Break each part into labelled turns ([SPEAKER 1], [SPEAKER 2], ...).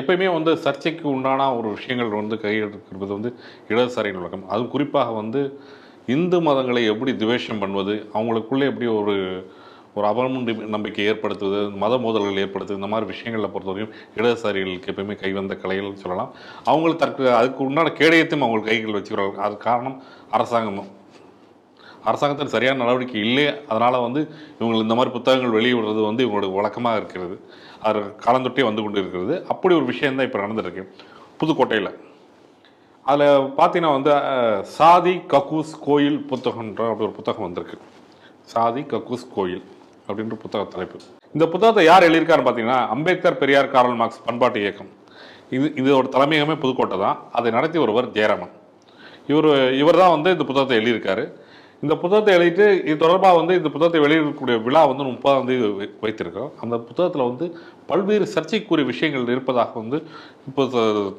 [SPEAKER 1] எப்பயுமே வந்து சர்ச்சைக்கு உண்டான ஒரு விஷயங்கள் வந்து கையெழுக்கிறது வந்து இடதுசாரியின் உலகம் அதுவும் குறிப்பாக வந்து இந்து மதங்களை எப்படி துவேஷம் பண்ணுவது அவங்களுக்குள்ளே எப்படி ஒரு ஒரு அவமண்டி நம்பிக்கை ஏற்படுத்துவது மத மோதல்கள் ஏற்படுத்துவது இந்த மாதிரி விஷயங்களில் பொறுத்தவரையும் இடதுசாரிகளுக்கு எப்பயுமே கைவந்த கலைகள்னு சொல்லலாம். அவங்களுக்கு தற்கு அதுக்கு உண்டான கேடயத்தையும் அவங்க கைகள் வச்சுக்கிறார்கள். அது காரணம் அரசாங்கம் அரசாங்கத்தில் சரியான நடவடிக்கை இல்லை அதனால் வந்து இவங்க இந்த மாதிரி புத்தகங்கள் வெளியிடுறது வந்து இவங்களோட வழக்கமாக இருக்கிறது. அது காலந்தொட்டே வந்து கொண்டு இருக்கிறது அப்படி ஒரு விஷயம் தான் இப்போ நடந்துருக்கு புதுக்கோட்டையில். அதில் பார்த்தீங்கன்னா வந்து சாதி கக்கூஸ் கோயில் புத்தகம்ன்ற அப்படி ஒரு புத்தகம் வந்திருக்கு. சாதி கக்கூஸ் கோயில் அப்படின்ற புத்தக தலைப்பு. இந்த புத்தகத்தை யார் எழுதியிருக்காருன்னு பார்த்தீங்கன்னா அம்பேத்கர் பெரியார் காரல் மார்க்ஸ் பண்பாட்டு இயக்கம். இது இதோட தலைமையகமே புதுக்கோட்டை தான். அதை நடத்தி ஒருவர் ஜெயராமன். இவர் இவர் தான் வந்து இந்த புத்தகத்தை எழுதியிருக்காரு. இந்த புத்தகத்தை எழுதிட்டு இது தொடர்பாக வந்து இந்த புத்தகத்தை வெளியிடக்கூடிய விழா வந்து முப்பதாம் தேதி வைத்திருக்கோம் அந்த புத்தகத்தில் வந்து பல்வேறு சர்ச்சைக்குரிய விஷயங்கள் இருப்பதாக வந்து இப்போ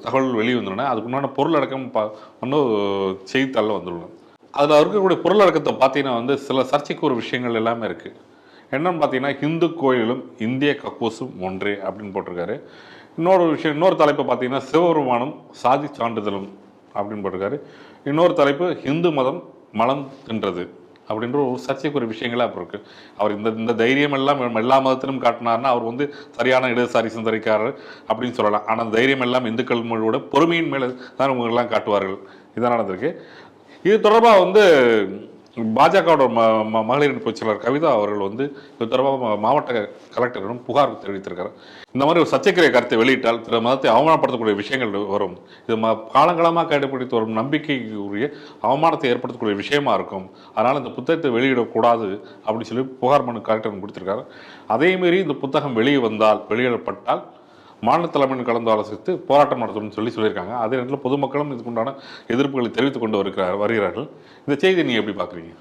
[SPEAKER 1] தகவல் வெளிவந்துள்ளன. அதுக்கு உண்டான பொருளடக்கம் பா வந்து செய்தித்தாளில் வந்துள்ளன அதில் இருக்கக்கூடிய பொருளடக்கத்தை பார்த்தீங்கன்னா வந்து சில சர்ச்சைக்குரிய விஷயங்கள் எல்லாமே இருக்குது என்னன்னு பார்த்தீங்கன்னா ஹிந்து கோயிலும் இந்திய கக்கூசும் ஒன்றே அப்படின்னு போட்டிருக்காரு. இன்னொரு விஷயம் இன்னொரு தலைப்பு பார்த்தீங்கன்னா சிவபெருமானும் சாதி சான்றிதழும் அப்படின்னு போட்டிருக்காரு. இன்னொரு தலைப்பு ஹிந்து மதம் மலம் தின்றது அப்படின்ற ஒரு சர்ச்சைக்குரிய விஷயங்களாக அப்போ இருக்குது அவர் இந்த இந்த தைரியம் எல்லாம் எல்லா மதத்திலும் காட்டினார்னா அவர் வந்து சரியான இடதுசாரி சிந்தரிக்காரர் அப்படின்னு சொல்லலாம். ஆனால் தைரியம் எல்லாம் இந்துக்கள் மொழியோட பொறுமையின் மேலே தான் இவங்க காட்டுவார்கள். இதான் நடந்திருக்கு. இது தொடர்பாக வந்து பாஜகவோட ம ம- மகளிர் பொதுச்செயலாளர் கவிதா அவர்கள் வந்து இது தொடர்பாக மாவட்ட கலெக்டரிடம் புகார் தெரிவித்திருக்காரு இந்த மாதிரி ஒரு சர்ச்சைக்குரிய கருத்தை வெளியிட்டால் பிற மதத்தை அவமானப்படுத்தக்கூடிய விஷயங்கள் வரும். இது ம காலங்காலமாக கடைபிடித்து வரும் நம்பிக்கைக்குரிய அவமானத்தை ஏற்படுத்தக்கூடிய விஷயமா இருக்கும். அதனால் இந்த புத்தகத்தை வெளியிடக்கூடாது அப்படின்னு சொல்லி புகார் மனு கலெக்டர் கொடுத்திருக்காரு. அதேமாரி இந்த புத்தகம் வெளியே வந்தால் வெளியிடப்பட்டால் மாநில தலைமையின் கலந்து ஆலோசித்து போராட்டம் நடத்தணும்னு சொல்லி சொல்லியிருக்காங்க. அதே நேரத்தில் பொதுமக்களும் இதுக்குண்டான எதிர்ப்புகளை தெரிவித்துக் கொண்டு வருகிறார் வருகிறார்கள். இந்த செய்தி நீங்கள் எப்படி பார்க்குறீங்க?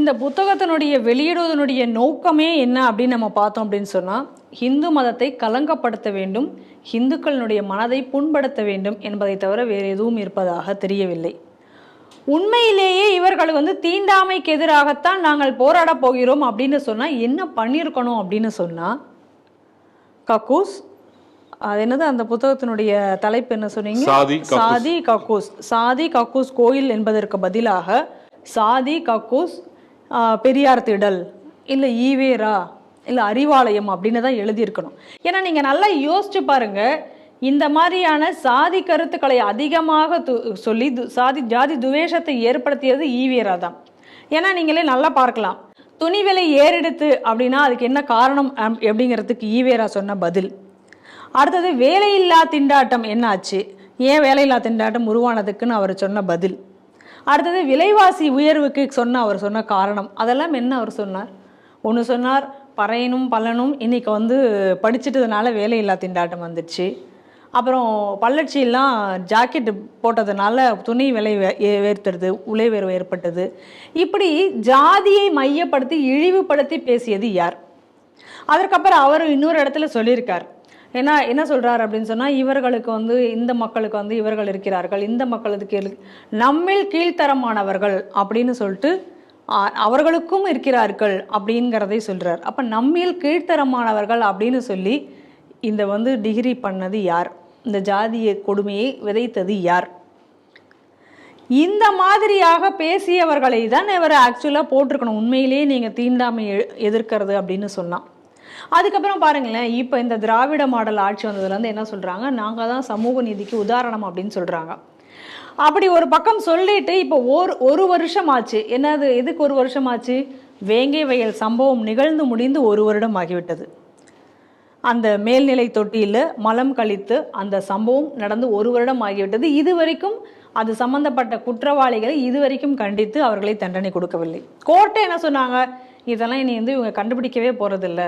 [SPEAKER 2] இந்த புத்தகத்தினுடைய வெளியிடுவதனுடைய நோக்கமே என்ன அப்படின்னு நம்ம பார்த்தோம் அப்படின்னு சொன்னால் ஹிந்து மதத்தை கலங்கப்படுத்த வேண்டும் ஹிந்துக்களினுடைய மனதை புண்படுத்த வேண்டும் என்பதை தவிர வேறு எதுவும் இருப்பதாக தெரியவில்லை. உண்மையிலேயே இவர்கள் வந்து தீண்டாமைக்கு எதிராகத்தான் நாங்கள் போராடப் போகிறோம் அப்படின்னு சொன்னால் என்ன பண்ணியிருக்கணும் அப்படின்னு சொன்னால் கக்கூஸ். அது என்னது? அந்த புத்தகத்தினுடைய தலைப்பு என்ன சொன்னீங்க?
[SPEAKER 1] சாதி கக்கூஸ்.
[SPEAKER 2] சாதி கக்கூஸ். கோயில் என்பதற்கு பதிலாக சாதி கக்கூஸ் பெரியார் திடல் இல்லை ஈவேரா இல்லை அறிவாலயம் அப்படின்னு தான் எழுதியிருக்கணும். ஏன்னா நீங்கள் நல்லா யோசிச்சு பாருங்க. இந்த மாதிரியான சாதி கருத்துக்களை அதிகமாக து சொல்லி சாதி ஜாதி துவேஷத்தை ஏற்படுத்தியது ஈவேரா தான். ஏன்னா நீங்களே நல்லா பார்க்கலாம். துணி விலை ஏறெடுத்து அப்படின்னா அதுக்கு என்ன காரணம் அப்படிங்கிறதுக்கு ஈவேரா சொன்ன பதில். அடுத்தது வேலையில்லா திண்டாட்டம் என்னாச்சு? ஏன் வேலையில்லா திண்டாட்டம் உருவானதுக்குன்னு அவர் சொன்ன பதில். அடுத்தது விலைவாசி உயர்வுக்கு சொன்ன அவர் சொன்ன காரணம். அதெல்லாம் என்ன அவர் சொன்னார்? ஒன்று சொன்னார் பறையனும் பலனும் இன்றைக்கி வந்து படிச்சிட்டதுனால வேலையில்லா திண்டாட்டம் வந்துடுச்சு. அப்புறம் பல்லட்சியெல்லாம் ஜாக்கெட் போட்டதுனால துணி விலை வே- உலை உயர்வு ஏற்பட்டது. இப்படி ஜாதியை மையப்படுத்தி இழிவுபடுத்தி பேசியது யார்? அதற்கப்புறம் அவர் இன்னொரு இடத்துல சொல்லியிருக்கார். ஏன்னா என்ன சொல்கிறார் அப்படின்னு சொன்னால் இவர்களுக்கு வந்து இந்த மக்களுக்கு வந்து இவர்கள் இருக்கிறார்கள் இந்த மக்களுக்கு நம்மில் கீழ்த்தரமானவர்கள் அப்படின்னு சொல்லிட்டு அவர்களுக்கும் இருக்கிறார்கள் அப்படிங்கிறதை சொல்கிறார் அப்போ நம்மில் கீழ்த்தரமானவர்கள் அப்படின்னு சொல்லி இந்த வந்து டிகிரி பண்ணது யார்? இந்த ஜாதிய கொடுமையை விதைத்தது யார்? இந்த மாதிரியாக பேசியவர்களை தான் இவர் ஆக்சுவலாக போட்டிருக்கணும். உண்மையிலேயே நீங்கள் தீண்டாமை எ- எதிர்க்கிறது அப்படின்னு சொன்னான். அதுக்கப்புறம் பாருங்களேன் இப்போ இந்த திராவிட மாடல் ஆட்சி வந்ததுலேருந்து என்ன சொல்கிறாங்க நாங்கள் தான் சமூக நீதிக்கு உதாரணம் அப்படின்னு சொல்கிறாங்க அப்படி ஒரு பக்கம் சொல்லிட்டு இப்போ ஒரு ஒரு வருஷம் ஆச்சு. என்னது எதுக்கு ஒரு வருஷம் ஆச்சு? வேங்கை வயல் சம்பவம் நிகழ்ந்து முடிந்து ஒரு வருடம் ஆகிவிட்டது. அந்த மேல்நிலை தொட்டியில் மலம் கழித்து அந்த சம்பவம் நடந்து ஒரு வருடம் ஆகிவிட்டது. இதுவரைக்கும் அது சம்பந்தப்பட்ட குற்றவாளிகளை இதுவரைக்கும் கண்டித்து அவர்களை தண்டனை கொடுக்கவில்லை. கோர்ட்டே என்ன சொன்னாங்க? இதெல்லாம் இனி வந்து இவங்க கண்டுபிடிக்கவே போகிறதில்ல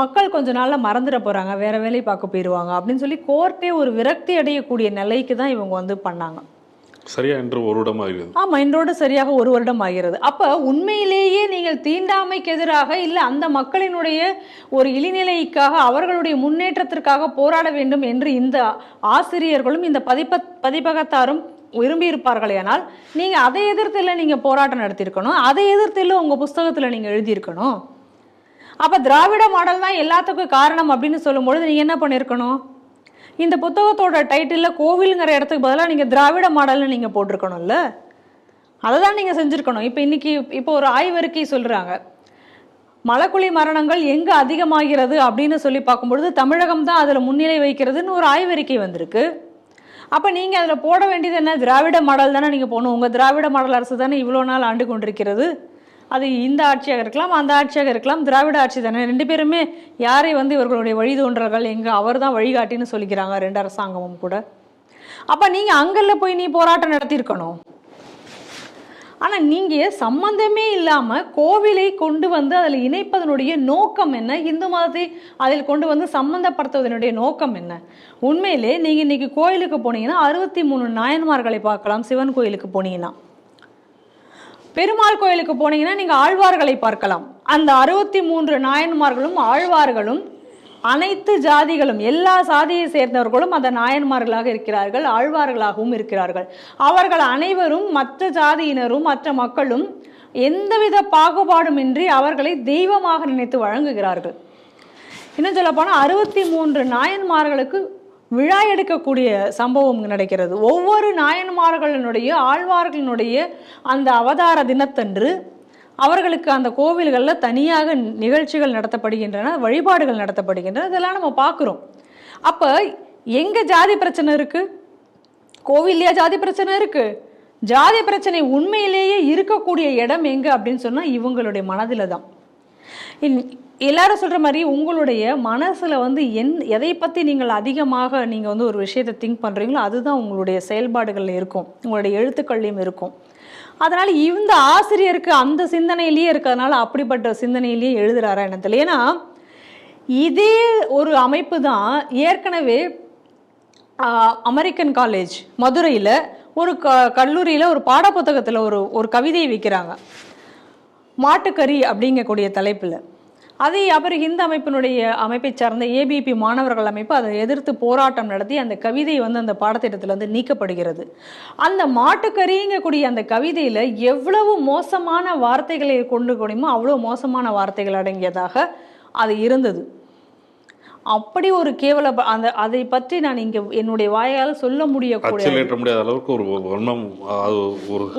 [SPEAKER 2] மக்கள் கொஞ்ச நாளில் மறந்துட போகிறாங்க வேற வேலையை பார்க்க போயிடுவாங்க அப்படின்னு சொல்லி கோர்ட்டே ஒரு விரக்தி அடையக்கூடிய நிலைக்கு தான் இவங்க வந்து பண்ணாங்க.
[SPEAKER 1] சரியா என்று ஒரு வருடம் ஆகிறது.
[SPEAKER 2] ஆமா இன்றோடு சரியாக ஒரு வருடம் ஆகிறது. அப்ப உண்மையிலேயே நீங்கள் தீண்டாமைக்கு எதிராக இல்ல அந்த மக்களினுடைய ஒரு இழிநிலைக்காக அவர்களுடைய முன்னேற்றத்திற்காக போராட வேண்டும் என்று இந்த ஆசிரியர்களும் இந்த பதிப்ப பதிப்பகத்தாரும் விரும்பி இருப்பார்களேனால் நீங்க அதை எதிர்த்து இல்லை நீங்க போராட்டம் நடத்தியிருக்கணும் அதை எதிர்த்து இல்லை உங்க புஸ்தகத்துல நீங்க எழுதியிருக்கணும். அப்ப திராவிட மாடல் தான் எல்லாத்துக்கும் காரணம் அப்படின்னு சொல்லும் பொழுது நீங்க என்ன பண்ணியிருக்கணும்? இந்த புத்தகத்தோட டைட்டிலில் கோவிலுங்கிற இடத்துக்கு பதிலாக நீங்கள் திராவிட மாடல்னு நீங்கள் போட்டிருக்கணும்ல? அதை தான் நீங்கள் செஞ்சுருக்கணும். இப்போ இன்றைக்கி இப்போ ஒரு ஆய்வறிக்கை சொல்கிறாங்க மலக்குழி மரணங்கள் எங்கே அதிகமாகிறது அப்படின்னு சொல்லி பார்க்கும்பொழுது தமிழகம் தான் அதில் முன்னிலை வைக்கிறதுன்னு ஒரு ஆய்வறிக்கை வந்திருக்கு. அப்போ நீங்கள் அதில் போட வேண்டியது என்ன? திராவிட மாடல் தானே நீங்கள் போகணும். உங்கள் திராவிட மாடல் அரசு தானே இவ்வளோ நாள் ஆண்டு கொண்டிருக்கிறது? அது இந்த ஆட்சியாக இருக்கலாம் அந்த ஆட்சியாக இருக்கலாம் திராவிட ஆட்சி தானே. ரெண்டு பேருமே யாரை வந்து இவர்களுடைய வழிதோன்றல்கள் எங்கே அவர் தான் வழிகாட்டின்னு சொல்லிக்கிறாங்க ரெண்டு அரசாங்கமும் கூட. அப்போ நீங்கள் அங்கல்ல போய் நீ போராட்டம் நடத்தியிருக்கணும். ஆனால் நீங்கள் சம்பந்தமே இல்லாமல் கோவிலை கொண்டு வந்து அதில் இணைப்பதனுடைய நோக்கம் என்ன? இந்து மதத்தை அதில் கொண்டு வந்து சம்பந்தப்படுத்துவதனுடைய நோக்கம் என்ன? உண்மையிலே நீங்கள் இன்றைக்கி கோயிலுக்கு போனீங்கன்னா அறுபத்தி மூணு நாயன்மார்களை பார்க்கலாம் சிவன் கோயிலுக்கு போனீங்கன்னா. பெருமாள் கோயிலுக்கு போனீங்கன்னா நீங்கள் ஆழ்வார்களை பார்க்கலாம். அந்த அறுபத்தி மூன்று நாயன்மார்களும் ஆழ்வார்களும் அனைத்து ஜாதிகளும் எல்லா சாதியை சேர்ந்தவர்களும் அந்த நாயன்மார்களாக இருக்கிறார்கள் ஆழ்வார்களாகவும் இருக்கிறார்கள். அவர்கள் அனைவரும் மற்ற ஜாதியினரும் மற்ற மக்களும் எந்தவித பாகுபாடுமின்றி அவர்களை தெய்வமாக நினைத்து வழங்குகிறார்கள். இன்னும் சொல்ல போனால் அறுபத்தி மூன்று நாயன்மார்களுக்கு விழா எடுக்கக்கூடிய சம்பவம் நடக்கிறது. ஒவ்வொரு நாயன்மார்களினுடைய ஆழ்வார்களினுடைய அந்த அவதார தினத்தன்று அவர்களுக்கு அந்த கோவில்களில் தனியாக நிகழ்ச்சிகள் நடத்தப்படுகின்றன வழிபாடுகள் நடத்தப்படுகின்றன. இதெல்லாம் நம்ம பார்க்குறோம். அப்போ எங்கே ஜாதி பிரச்சனை இருக்குது கோவில்லையா ஜாதி பிரச்சனை இருக்குது ஜாதி பிரச்சனை உண்மையிலேயே இருக்கக்கூடிய இடம் எங்கே அப்படின்னு சொன்னால் இவங்களுடைய மனதில் தான். இன்- எல்லாரும் சொல்கிற மாதிரி உங்களுடைய மனசில் வந்து என் எதை பற்றி நீங்கள் அதிகமாக நீங்கள் வந்து ஒரு விஷயத்தை திங்க் பண்ணுறீங்களோ அதுதான் உங்களுடைய செயல்பாடுகளில் இருக்கும். உங்களுடைய எழுத்துக்கள்லையும் இருக்கும். அதனால் இந்த ஆசிரியருக்கு அந்த சிந்தனையிலேயே இருக்கிறதுனால அப்படிப்பட்ட சிந்தனையிலேயே எழுதுகிறாரா என்ன தெரியல ஏன்னா இதே ஒரு அமைப்பு தான் ஏற்கனவே அமெரிக்கன் காலேஜ் மதுரையில் ஒரு க கல்லூரியில் ஒரு பாடப்புத்தகத்தில் ஒரு ஒரு கவிதையை வைக்கிறாங்க. மாட்டுக்கறி அப்படிங்கக்கூடிய தலைப்பில். அதை அவர் இந்த அமைப்பினுடைய அமைப்பை சார்ந்த ஏபிபி மாணவர்கள் அமைப்பு அதை எதிர்த்து போராட்டம் நடத்தி அந்த கவிதை வந்து அந்த பாடத்திட்டத்தில் வந்து நீக்கப்படுகிறது. அந்த மாட்டுக்கறிங்கக்கூடிய அந்த கவிதையில் எவ்வளவு மோசமான வார்த்தைகளை கொண்டு முடியுமோ அவ்வளோ மோசமான வார்த்தைகள் அடங்கியதாக அது இருந்தது. அப்படி ஒரு கேவல அந்த அதை பற்றி நான் இங்க என்னுடைய வாயால் சொல்ல முடியக்கூடிய
[SPEAKER 1] முடியாத அளவுக்கு ஒரு அது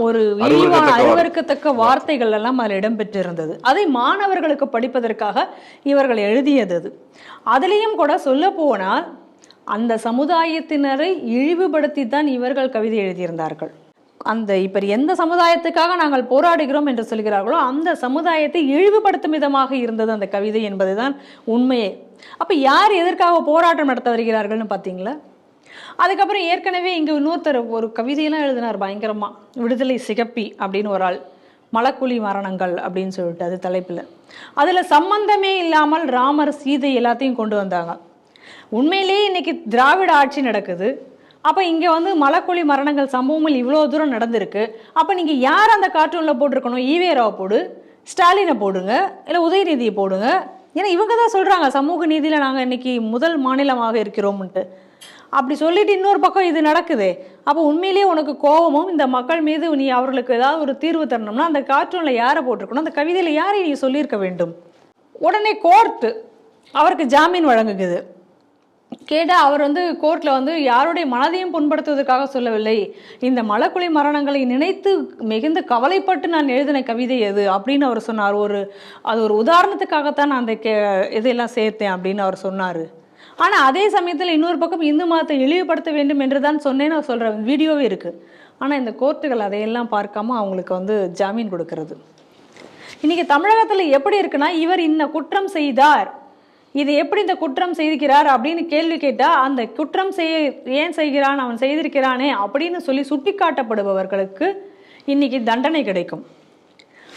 [SPEAKER 1] ஒரு வார்த்தை.
[SPEAKER 2] அருவருக்கத்தக்க வார்த்தைகள் எல்லாம் அதில் இடம்பெற்றிருந்தது. அதை மாணவர்களுக்கு படிப்பதற்காக இவர்கள் எழுதியது அது. அதுலேயும் கூட சொல்ல போனால் அந்த சமுதாயத்தினரை இழிவுபடுத்தி தான் இவர்கள் கவிதை எழுதியிருந்தார்கள். அந்த இப்போ எந்த சமுதாயத்துக்காக நாங்கள் போராடுகிறோம் என்று சொல்கிறார்களோ அந்த சமுதாயத்தை இழிவுபடுத்தும் விதமாக இருந்தது அந்த கவிதை என்பதுதான் உண்மையே. அப்போ யார் எதற்காக போராட்டம் நடத்த வருகிறார்கள்னு பார்த்தீங்களா அதுக்கப்புறம் ஏற்கனவே இங்கே இன்னொருத்தர் ஒரு கவிதையெல்லாம் எழுதினார் பயங்கரமாக விடுதலை சிகப்பி அப்படின்னு ஒரு ஆள் மலக்குழி மரணங்கள் அப்படின்னு சொல்லிட்டு அது தலைப்பில். அதில் சம்பந்தமே இல்லாமல் ராமர் சீதை எல்லாத்தையும் கொண்டு வந்தாங்க. உண்மையிலேயே இன்னைக்கு திராவிட ஆட்சி நடக்குது. அப்போ இங்கே வந்து மலக்கொழி மரணங்கள் சம்பவங்கள் இவ்வளோ தூரம் நடந்திருக்கு. அப்போ நீங்கள் யார் அந்த கார்ட்டூனில் போட்டிருக்கணும்? ஈவேராவை போடு ஸ்டாலினை போடுங்க இல்லை உதயநிதியை போடுங்க. ஏன்னா இவங்க தான் சொல்கிறாங்க சமூக நீதியில் நாங்கள் இன்றைக்கி முதல் மாநிலமாக இருக்கிறோம்ன்ட்டு. அப்படி சொல்லிட்டு இன்னொரு பக்கம் இது நடக்குதே. அப்போ உண்மையிலேயே உனக்கு கோபமும் இந்த மக்கள் மீது நீ அவர்களுக்கு ஏதாவது ஒரு தீர்வு தரணும்னா அந்த கார்ட்டூனில் யாரை போட்டிருக்கணும்? அந்த கவிதையில் யாரை நீ சொல்லியிருக்க வேண்டும்? உடனே கோர்ட்டு அவருக்கு ஜாமீன் வழங்குகிறது. கேட்டால் அவர் வந்து கோர்ட்டில் வந்து யாருடைய மனதையும் புண்படுத்துவதற்காக சொல்லவில்லை. இந்த மலக்குழி மரணங்களை நினைத்து மிகுந்த கவலைப்பட்டு நான் எழுதின கவிதை எது? அப்படின்னு அவர் சொன்னார். ஒரு அது ஒரு உதாரணத்துக்காகத்தான் நான் அந்த கே இதெல்லாம் சேர்த்தேன் அப்படின்னு அவர் சொன்னார். ஆனால் அதே சமயத்தில் இன்னொரு பக்கம் இந்து மதத்தை இழிவுபடுத்த வேண்டும் என்று தான் சொன்னேன்னு அவர் சொல்கிற வீடியோவே இருக்குது ஆனால் இந்த கோர்ட்டுகள் அதையெல்லாம் பார்க்காம அவங்களுக்கு வந்து ஜாமீன் கொடுக்கறது. இன்னைக்கு தமிழகத்தில் எப்படி இருக்குன்னா இவர் இன்ன குற்றம் செய்தார். இது எப்படி இந்த குற்றம் செய்திருக்கிறார் அப்படின்னு கேள்வி கேட்டால் அந்த குற்றம் செய்ய ஏன் செய்கிறான் அவன் செய்திருக்கிறானே அப்படின்னு சொல்லி சுட்டிக்காட்டப்படுபவர்களுக்கு இன்னைக்கு தண்டனை கிடைக்கும்.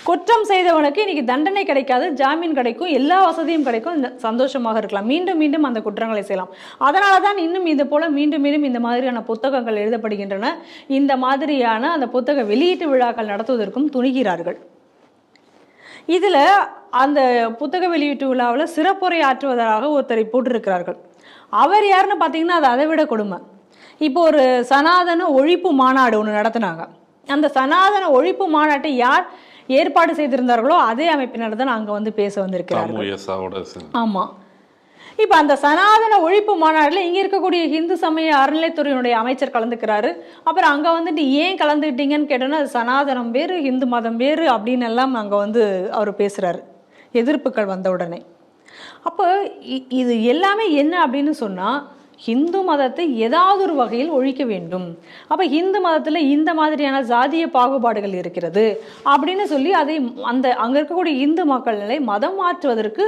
[SPEAKER 2] குற்றம் செய்தவனுக்கு இன்னைக்கு தண்டனை கிடைக்காது ஜாமீன் கிடைக்கும் எல்லா வசதியும் கிடைக்கும் இந்த- சந்தோஷமாக இருக்கலாம். மீண்டும் மீண்டும் அந்த குற்றங்களை செய்யலாம். அதனால தான் இன்னும் இது போல மீண்டும் மீண்டும் இந்த மாதிரியான புத்தகங்கள் எழுதப்படுகின்றன. இந்த மாதிரியான அந்த புத்தக வெளியீட்டு விழாக்கள் நடத்துவதற்கும் துணிகிறார்கள். இதில் அந்த புத்தக வெளியீட்டு விழாவில் சிறப்புரை ஆற்றுவதாக ஒருத்தரை போட்டிருக்கிறார்கள். அவர் யாருன்னு பார்த்தீங்கன்னா அது அதை விட கொடுமை. இப்போ ஒரு சனாதன ஒழிப்பு மாநாடு ஒன்று நடத்துனாங்க. அந்த சனாதன ஒழிப்பு மாநாட்டை யார் ஏற்பாடு செய்திருந்தார்களோ அதே அமைப்பினர் தான் அங்கே வந்து பேச வந்திருக்கிறார்கள். ஆமாம் இப்போ அந்த சனாதன ஒழிப்பு மாநாட்டில் இங்கே இருக்கக்கூடிய இந்து சமய அறநிலைத்துறையினுடைய அமைச்சர் கலந்துக்கிறாரு. அப்புறம் அங்கே வந்துட்டு ஏன் கலந்துக்கிட்டீங்கன்னு கேட்டோன்னா அது சனாதனம் வேறு இந்து மதம் வேறு அப்படின்னு எல்லாம் அங்கே வந்து அவர் பேசுகிறாரு எதிர்ப்புகள் வந்த உடனே. அப்போ இ- இது எல்லாமே என்ன அப்படின்னு சொன்னால் ஹிந்து மதத்தை ஏதாவது ஒரு வகையில் ஒழிக்க வேண்டும். அப்போ ஹிந்து மதத்தில் இந்த மாதிரியான ஜாதிய பாகுபாடுகள் இருக்கிறது அப்படின்னு சொல்லி அதை அந்த அங்கே இருக்கக்கூடிய இந்து மக்கள்களை மதம் மாற்றுவதற்கு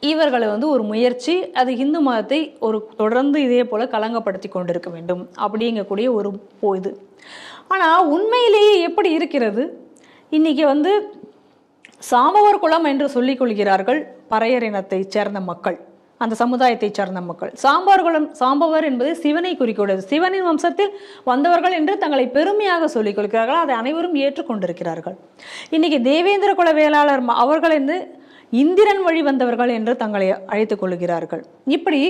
[SPEAKER 2] இவர்களை வந்து ஒரு முயற்சி அது இந்து மதத்தை ஒரு தொடர்ந்து இதே போல் கலங்கப்படுத்தி கொண்டிருக்க வேண்டும் அப்படிங்கக்கூடிய ஒரு இது. ஆனால் உண்மையிலேயே எப்படி இருக்கிறது? இன்னைக்கு வந்து சாமவர் குலம் என்று சொல்லிக் கொள்கிறார்கள் பறையர் இனத்தைச் சேர்ந்த மக்கள் அந்த சமுதாயத்தைச் சார்ந்த மக்கள். சாம்பார் குலம் சாம்பவர் என்பது சிவனை குறிக்கூடியது சிவனின் வம்சத்தில் வந்தவர்கள் என்று தங்களை பெருமையாக சொல்லிக் கொள்கிறார்கள். அதை அனைவரும் ஏற்றுக்கொண்டிருக்கிறார்கள். இன்னைக்கு தேவேந்திர குல வேளாளர் ம- அவர்கள் என்று இந்திரன் வழி வந்தவர்கள் என்று தங்களை அழைத்துக் கொள்கிறார்கள். இப்படி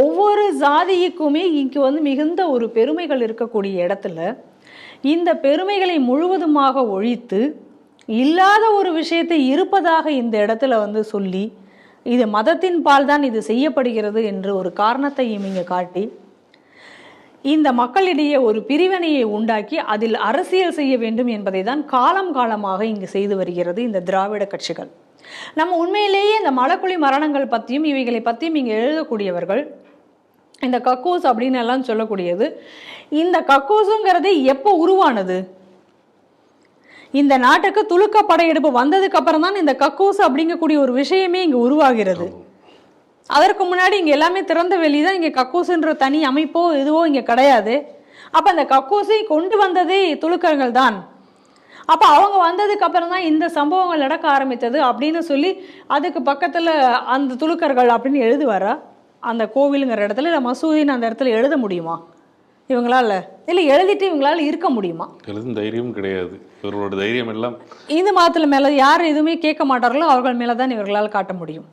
[SPEAKER 2] ஒவ்வொரு ஜாதிக்குமே இங்கு வந்து மிகுந்த ஒரு பெருமைகள் இருக்கக்கூடிய இடத்துல இந்த பெருமைகளை முழுவதுமாக ஒழித்து இல்லாத ஒரு விஷயத்தை இருப்பதாக இந்த இடத்துல வந்து சொல்லி இது மதத்தின் பால் தான் இது செய்யப்படுகிறது என்று ஒரு காரணத்தையும் இங்கே காட்டி இந்த மக்களிடையே ஒரு பிரிவினையை உண்டாக்கி அதில் அரசியல் செய்ய வேண்டும் என்பதை தான் காலம் காலமாக இங்கு செய்து வருகிறது இந்த திராவிட கட்சிகள். நம்ம உண்மையிலேயே இந்த மலக்குழி மரணங்கள் பற்றியும் இவைகளை பற்றியும் இங்கே எழுதக்கூடியவர்கள் இந்த கக்கூஸ் அப்படின்னு எல்லாம் சொல்லக்கூடியது இந்த கக்கூஸுங்கிறது எப்போ உருவானது? இந்த நாட்டுக்கு துலுக்க படையெடுப்பு வந்ததுக்கு அப்புறம் தான் இந்த கக்கூஸ் அப்படிங்கக்கூடிய ஒரு விஷயமே இங்க உருவாகிறது. அதற்கு முன்னாடி இங்க எல்லாமே திறந்த வெளி தான் இங்க கக்கூசுன்ற தனி அமைப்போ இதுவோ இங்க கிடையாது. அப்ப அந்த கக்கூஸை கொண்டு வந்ததே துலுக்கர்கள் தான். அப்ப அவங்க வந்ததுக்கு அப்புறம் தான் இந்த சம்பவங்கள் நடக்க ஆரம்பித்தது அப்படின்னு சொல்லி அதுக்கு பக்கத்துல அந்த துலுக்கர்கள் அப்படின்னு எழுதுவாரா? அந்த கோவிலுங்கிற இடத்துல இல்லை மசூதின்னு அந்த இடத்துல எழுத முடியுமா? இவங்களால இல்லை எழுதிட்டு இவங்களால இருக்க முடியுமா?
[SPEAKER 1] எழுதும் தைரியம் கிடையாது. இவர்களோட தைரியம் எல்லாம்
[SPEAKER 2] இந்து மதத்தில் மேலே யார் எதுவுமே கேட்க மாட்டார்களோ அவர்கள் மேலே தான் இவர்களால் காட்ட முடியும்.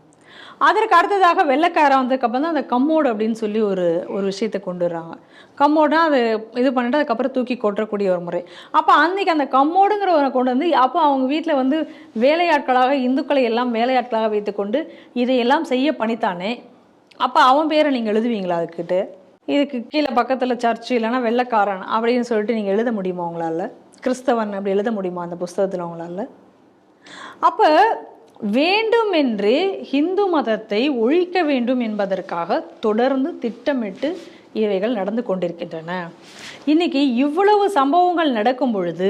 [SPEAKER 2] அதற்கு அடுத்ததாக வெள்ளைக்காரன் வந்ததுக்கப்புறம் தான் அந்த கம்மோடு அப்படின்னு சொல்லி ஒரு ஒரு விஷயத்தை கொண்டு வர்றாங்க கம்மோடுனா அது இது பண்ணிட்டு அதுக்கப்புறம் தூக்கி கொட்டக்கூடிய ஒரு முறை. அப்போ அன்னைக்கு அந்த கம்மோடுங்கிறவரை கொண்டு வந்து அப்போ அவங்க வீட்டில் வந்து வேலையாட்களாக இந்துக்களை எல்லாம் வேலையாட்களாக வைத்துக்கொண்டு இதையெல்லாம் செய்ய பணித்தானே? அப்போ அவன் பேரை நீங்கள் எழுதுவீங்களா அதுக்கிட்ட? இதுக்கு கீழே பக்கத்தில் சர்ச்சு இல்லைன்னா வெள்ளைக்காரன் அப்படின்னு சொல்லிட்டு நீங்கள் எழுத முடியுமா உங்களால்? கிறிஸ்தவன் அப்படி எழுத முடியுமா அந்த புஸ்தகத்தில் உங்களால்? அப்போ வேண்டுமென்றே ஹிந்து மதத்தை ஒழிக்க வேண்டும் என்பதற்காக தொடர்ந்து திட்டமிட்டு இவைகள் நடந்து கொண்டிருக்கின்றன. இன்னைக்கு இவ்வளவு சம்பவங்கள் நடக்கும் பொழுது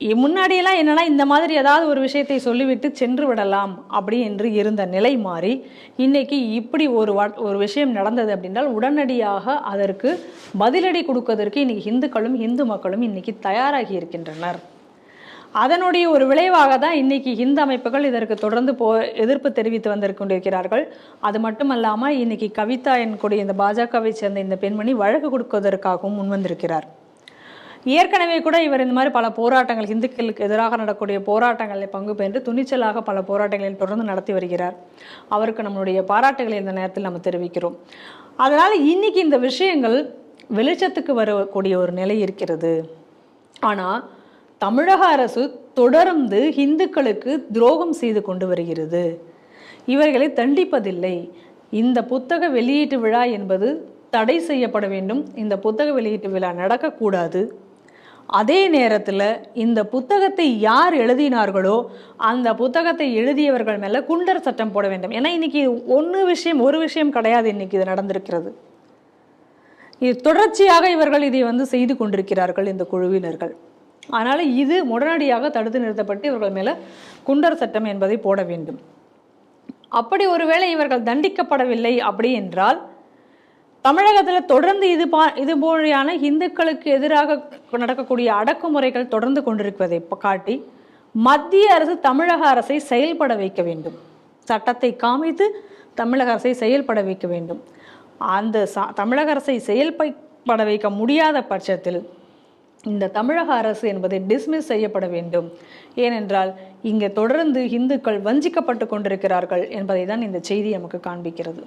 [SPEAKER 2] முன்னாடியெல்லாம் என்னன்னா இந்த மாதிரி ஏதாவது ஒரு விஷயத்தை சொல்லிவிட்டு சென்று விடலாம் அப்படி என்று இருந்த நிலை மாறி இன்னைக்கு இப்படி ஒரு ஒரு விஷயம் நடந்தது அப்படின்றால் உடனடியாக அதற்கு பதிலடி கொடுப்பதற்கு இன்னைக்கு இந்துக்களும் இந்து மக்களும் இன்னைக்கு தயாராகி இருக்கின்றனர். அதனுடைய ஒரு விளைவாக தான் இன்னைக்கு இந்த அமைப்புகள் இதற்கு தொடர்ந்து போ எதிர்ப்பு தெரிவித்து வந்திருக்கின்றிருக்கிறார்கள் அது மட்டுமல்லாமல் இன்னைக்கு கவிதா என்கூடிய இந்த பாஜகவை சேர்ந்த இந்த பெண்மணி வழக்கு கொடுப்பதற்காகவும் முன்வந்திருக்கிறார் ஏற்கனவே கூட இவர் இந்த மாதிரி பல போராட்டங்கள் இந்துக்களுக்கு எதிராக நடக்கக்கூடிய போராட்டங்களில் பங்கு பெற்று துணிச்சலாக பல போராட்டங்களில் தொடர்ந்து நடத்தி வருகிறார். அவருக்கு நம்மளுடைய பாராட்டுகளை இந்த நேரத்தில் நம்ம தெரிவிக்கிறோம். அதனால் இன்னைக்கு இந்த விஷயங்கள் வெளிச்சத்துக்கு வரக்கூடிய ஒரு நிலை இருக்கிறது. ஆனால் தமிழக அரசு தொடர்ந்து இந்துக்களுக்கு துரோகம் செய்து கொண்டு வருகிறது. இவர்களை தண்டிப்பதில்லை. இந்த புத்தக வெளியீட்டு விழா என்பது தடை செய்யப்பட வேண்டும். இந்த புத்தக வெளியீட்டு விழா நடக்கக்கூடாது. அதே நேரத்தில் இந்த புத்தகத்தை யார் எழுதினார்களோ அந்த புத்தகத்தை எழுதியவர்கள் மேலே குண்டர் சட்டம் போட வேண்டும். ஏன்னா இன்றைக்கி ஒன்று விஷயம் ஒரு விஷயம் கிடையாது இன்னைக்கு இது நடந்திருக்கிறது. இது தொடர்ச்சியாக இவர்கள் இதை வந்து செய்து கொண்டிருக்கிறார்கள் இந்த குழுவினர்கள். அதனால் இது உடனடியாக தடுத்து நிறுத்தப்பட்டு இவர்கள் மேலே குண்டர் சட்டம் என்பதை போட வேண்டும். அப்படி ஒருவேளை இவர்கள் தண்டிக்கப்படவில்லை அப்படி என்றால் தமிழகத்தில் தொடர்ந்து இது பா இது போலியான இந்துக்களுக்கு எதிராக நடக்கக்கூடிய அடக்குமுறைகள் தொடர்ந்து கொண்டிருப்பதை காட்டி மத்திய அரசு தமிழக அரசை செயல்பட வைக்க வேண்டும். சட்டத்தை காமித்து தமிழக அரசை செயல்பட வைக்க வேண்டும். அந்த தமிழக அரசை செயல்பட வைக்க முடியாத பட்சத்தில் இந்த தமிழக அரசு என்பதை டிஸ்மிஸ் செய்யப்பட வேண்டும். ஏனென்றால் இங்கே தொடர்ந்து இந்துக்கள் வஞ்சிக்கப்பட்டு கொண்டிருக்கிறார்கள் என்பதை தான் இந்த செய்தி நமக்கு காண்பிக்கிறது.